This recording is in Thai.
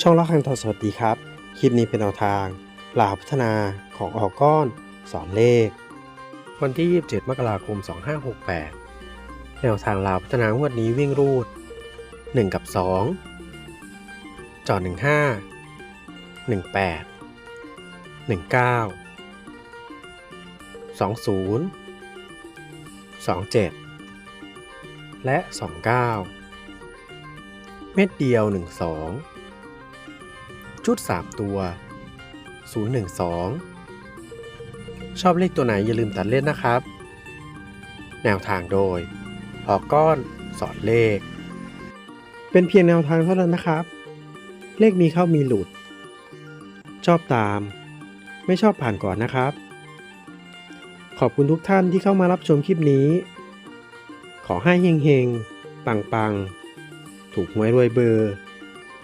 ช่องละครังทอสวัสดีครับ คลิปนี้เป็นแนวทางลาวพัฒนาของออกก้อนสอนเลข วันที่ 27 มกราคม 2568 แนวทางลาวพัฒนางวดนี้วิ่งรูด 1 กับ 2 จอด 15 18 19 20 27 และ 29 เม็ดเดียว 12 ชุด 3 ตัว 012 ชอบเลขตัวไหนอย่าลืมตัดเล่นนะครับ แนวทางโดยออกก้อนสอนเลข เป็นเพียงแนวทางเท่านั้นนะครับ เลขมีเข้ามีหลุด ชอบตาม ไม่ชอบผ่านก่อนนะครับ ขอบคุณทุกท่านที่เข้ามารับชมคลิปนี้ ขอให้เฮงๆ ปังๆ ถูกหวยรวยเบอร์